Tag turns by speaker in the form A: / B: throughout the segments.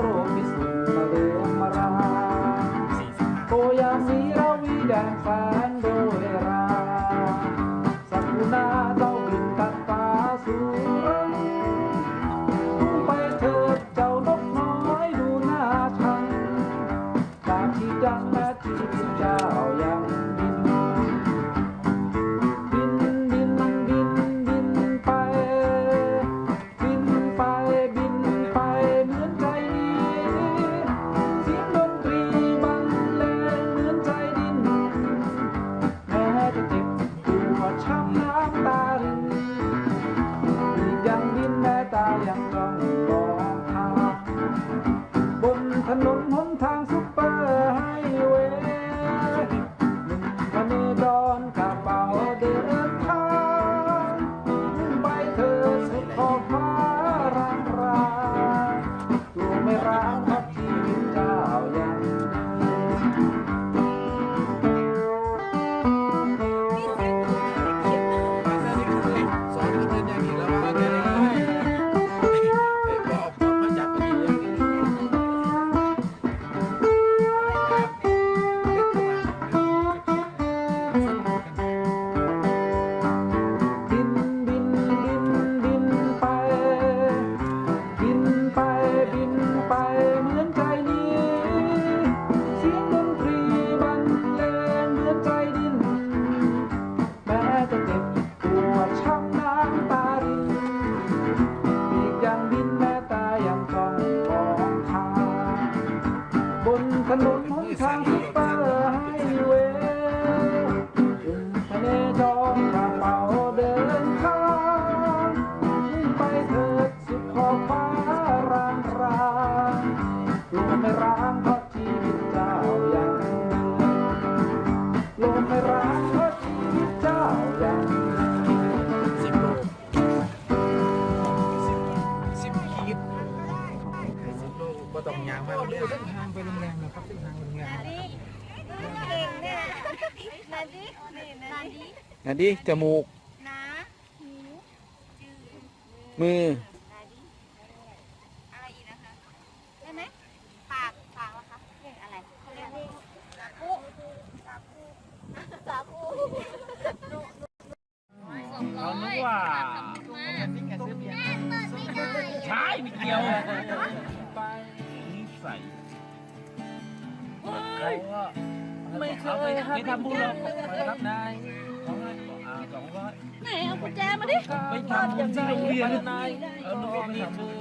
A: ำ ดิอันนี้จมูก นะหูมือ นาดิอะไร
B: อี
C: กนะคะ ได้ไหมปาก ปากนะคะเรียกอะไรเขาเรียกว่าสาคูสาคูสาคู
A: เขานึกว่าใช่ไม่เกี่ยวไปนิสัยเขาก็ไม่เคยให้ทำบุญหรอกครับนา เอา
C: กุญแจมาดิ
A: ไปทำบุญที่โรงเรียนนายเออโรงเรียนนี่คือ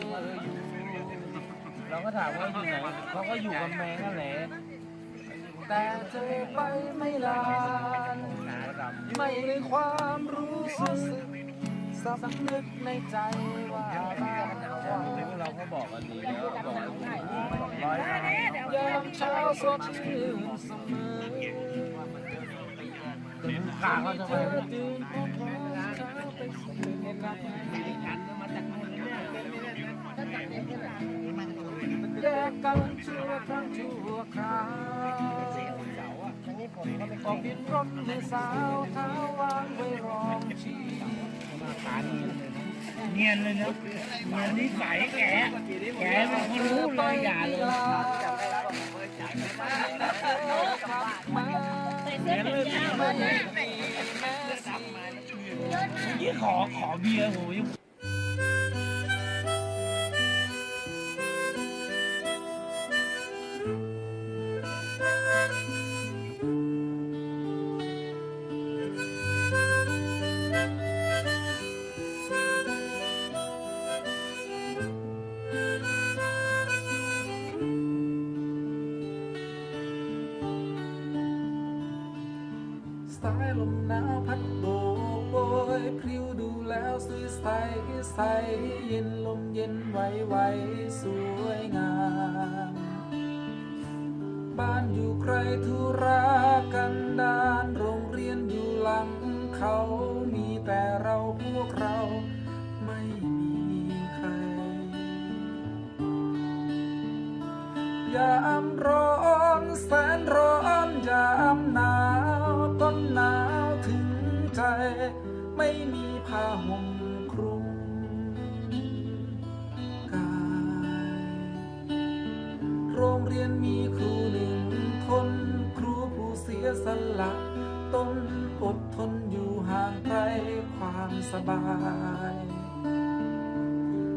A: เราก็ถามว่าอยู่ไหนเขาก็อยู่กับแมงนั่นแหละแต่เธอไปไม่ลานไม่ได้ความรู้สึกสำนึกในใจว่าบ้านเราเราก็บอกกันดีแล้วบอกร้อยยามเช้าสดชื่นเสมอตื่นขาเขาจะไป แยกกันชั่วครั้งชั่วคราวออก็บินรถในสาวเท้าวางไว้รองชี
D: เนียนเลยนะเหมือนนิสัยแกแกมันก็รู้เลยอย่าเลย
C: เสื้อแขนยาวมา เนี่ย
D: ยี่ขอขอเบียร์โหยง
A: สายลมหนาวพัดโบกโบย พริ้วดูแล้วสวยใสใสเย็นลมเย็นไหวไหวสวยงาม บ้านอยู่ไกลธุระกันดานโรงเรียนอยู่หลังเขามีแต่เราพวกเราไม่มีใครยามร้อนแสนร้อน นอยู่ห่างไกลความสบาย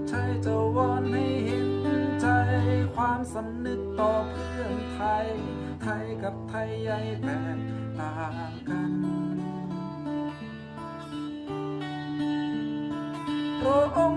A: ใช่จะวอนให้เห็นใจความสำนึกต่อเพื่อนไทย ไทยกับไทยใหญ่แตกต่างกันโรง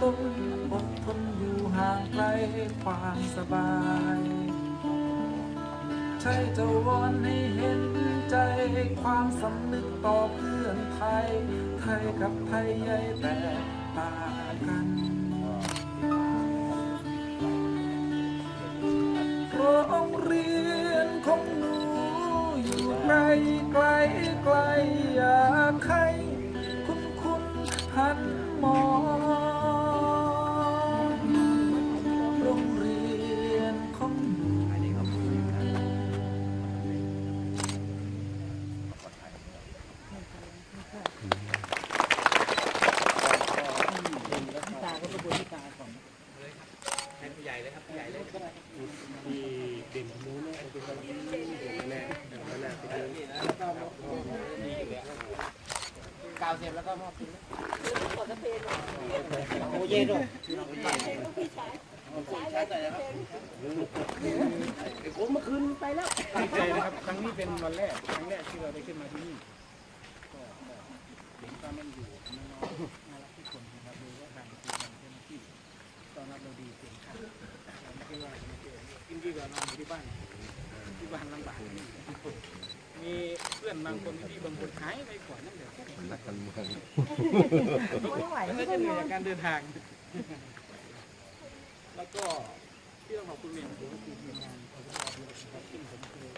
A: ต้องอดทนอยู่ห่างไกลความสบาย ใช่จะวอนให้เห็นใจความสำนึกต่อเพื่อนไทย ไทยกับไทยใหญ่แตกต่างกันโรงเรียนของหนูอยู่ไกลไกลไกลอยากให้คุณคุณหัน
D: กา
B: วเสร็จแล้วก็มอบคืน
D: โอ้เย็นด้วย
B: ผมเมื่อคืนไปแล้ว
D: ดีใจนะครับ ครั้งนี้เป็นวันแรก ครั้งแรกที่เราได้ขึ้นมาที่นี่ ก็เห็นความมันอยู่น้องๆน่ารักทุกคนนะครับดูว่าทางทีมงานเจ้าหน้าที่ต้อนรับเราดีเก่งขันเราไม่คิดว่าจะมาเจอ กินอนอยู่ที่บ้านที่บ้านลำบากมีเพื่อนบางคนที่บางคนหายไปก่อนนั่นเดี๋ยวนักการเมืองแล้วก็จะเหนื่อยจากการเดินทาง แล้วก็ที่ต้องขอบคุณเนี่ยคือทีมงานของเราที่ผมเคย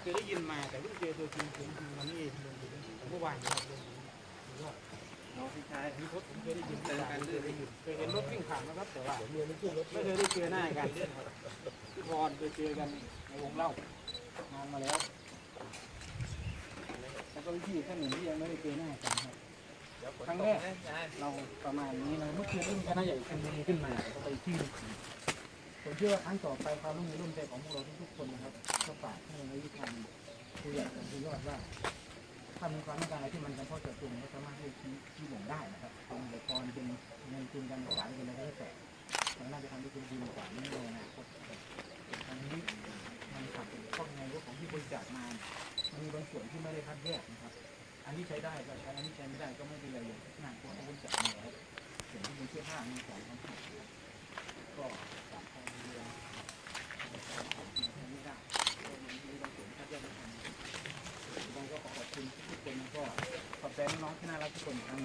D: เคยได้ยินมาแต่เพิ่งเจอตัวจริงผมคือวันนี้เองลงไปเมื่อวาน นะครับลงพี่ชายพี่พศผมเคยได้ยินแต่การเดินได้ยินเคยเห็นรถวิ่งผ่านนะครับแต่ว่าไม่เคยได้เจอหน้ากันพี่พรเคยเจอกันในวงเล่านานมาแล้วแล้วก็พี่ท่านหนึ่งที่ยังไม่ได้เจอหน้ากันครับครั้งแรกเราประมาณนี้นะเมื่อคืนรุ่นคณะใหญ่คันนี้ขึ้นมาก็ไปที่ผมเชื่อว่าครั้งต่อไปความร่วมมือร่วมใจของพวกเราทุกๆคนนะครับก็ฝากให้ในวิธีผู้ใหญ่ของผู้ยอดว่า ถ้ามีความต้องการอะไรที่มันจำเพาะเจาะจงก็สามารถที่จะชี้ชี้บ่งได้นะครับเป็นอุปกรณ์เป็นเงินทุนการศึกษาเป็นอะไรก็แล้วแต่มันน่าจะทำให้คุณดีกว่านี้ในอนาคตนะครับอันนี้มันขัดข้องในเรื่องของที่บริจาคมามันมีบางส่วนที่ไม่ได้คัดแยกนะครับ อันนี้ใช้ได้ก็ใช้อันนี้ใช้ไม่ได้ก็ไม่เป็นไรอย่างที่งานพวกเขาบริจาคมาแล้วส่วนที่เป็นเสื้อผ้ามีของของผิดนะครับก็ฝากทางเรือไม่ได้ก็มันมีบางส่วนที่คัดแยกไม่ทันเราก็ ขอบคุณทุกคนแล้วก็ขอบใจน้องๆที่น่ารักทุกคนทั้ง